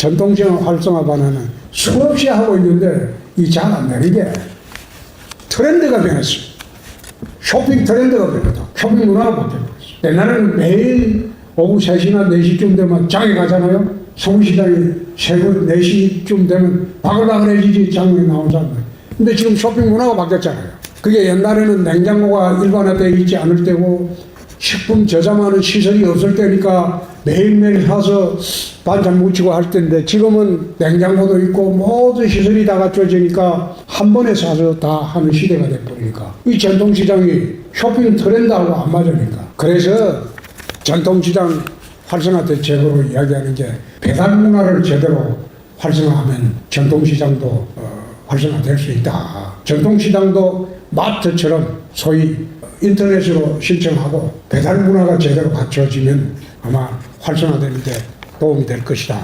전통시장 활성화 반환은 수없이 하고 있는데 이 잘 안 되는 게 트렌드가 변했어. 쇼핑 트렌드가 변했다. 쇼핑 문화가 바뀌어버렸어. 옛날에는 매일 오후 3시나 4시쯤 되면 장에 가잖아요. 서울시장이 새벽 4시쯤 되면 바글바글해지지 장에 나오잖아요. 근데 지금 쇼핑 문화가 바뀌었잖아요. 그게 옛날에는 냉장고가 일반화되어 있지 않을 때고 식품 저장하는 시설이 없을 때니까 매일매일 사서 반찬 무치고 할 텐데 지금은 냉장고도 있고 모든 시설이 다 갖춰지니까 한 번에 사서 다 하는 시대가 돼버리니까. 이 전통시장이 쇼핑 트렌드하고 안 맞으니까. 그래서 전통시장 활성화 대책으로 이야기하는 게 배달 문화를 제대로 활성화하면 전통시장도 어, 활성화될 수 있다. 전통시장도 마트처럼 소위 인터넷으로 신청하고 배달 문화가 제대로 갖춰지면 아마 활성화되는 데 도움이 될 것이다.